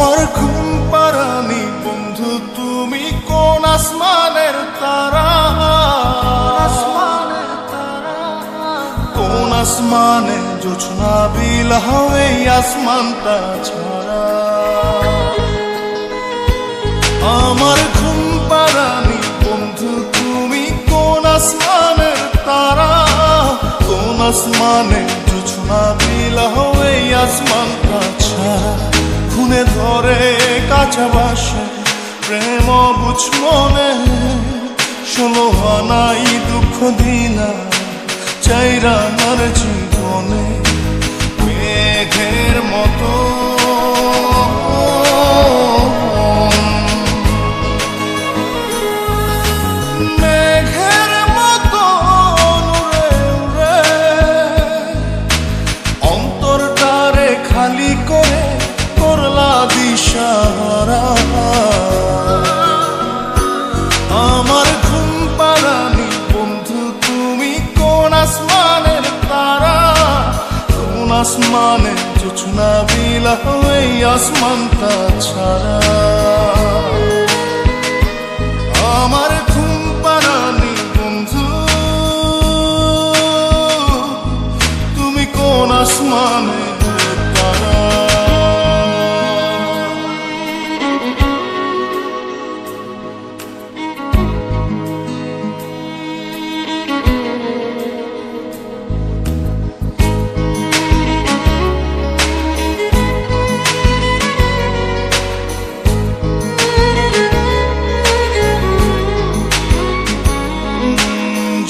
আমার ঘুম পারানি বন্ধু, তুমি কোন আসমানের তারা? কোন আসমানে জোছনা বিল হবে আসমানটা ছাড়া? আমার ঘুম পারানি বন্ধু, তুমি কোন আসমানের তারা? কোন আসমানে জোছনা বিল হবে আসমানটা ছাড়া? খুনে ধরে কাঁচা বাসে, প্রেম বুঝ মনে। শোনো হানাই দুঃখ দিনা চাইরা আমার জীবনে। মেঘের মতো করলা আমার ঘুম পারানি বন্ধু, তুমি কোন আসমানের তারা? কোন আসমানে জোছনা বিলা এই আসমানটা ছাড়া? আমার ঘুম পারানি বন্ধু, তুমি কোন আসমানের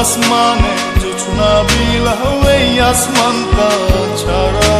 কোন আসমানে জোছনা বিল এই আসমানটা ছাড়া আমার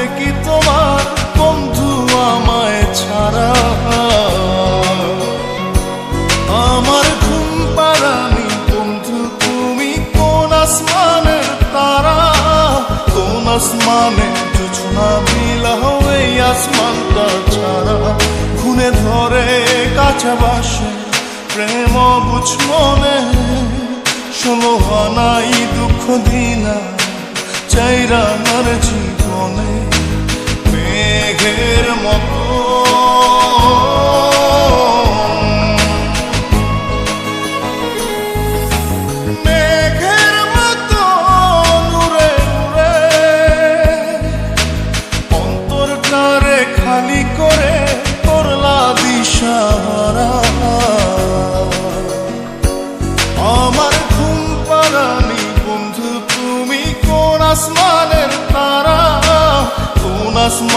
হবে কি তোমার বন্ধু আমায় ছাড়া? আমার ঘুম পারানি বন্ধু, তুমি কোন আসমানের তারা? কোন আসমানে ছাড়া খুনে ধরে কাছে বাসে, প্রেম বুঝ মনে। আনাই দুঃখ দিনা, চাইরা আমার জীবনে।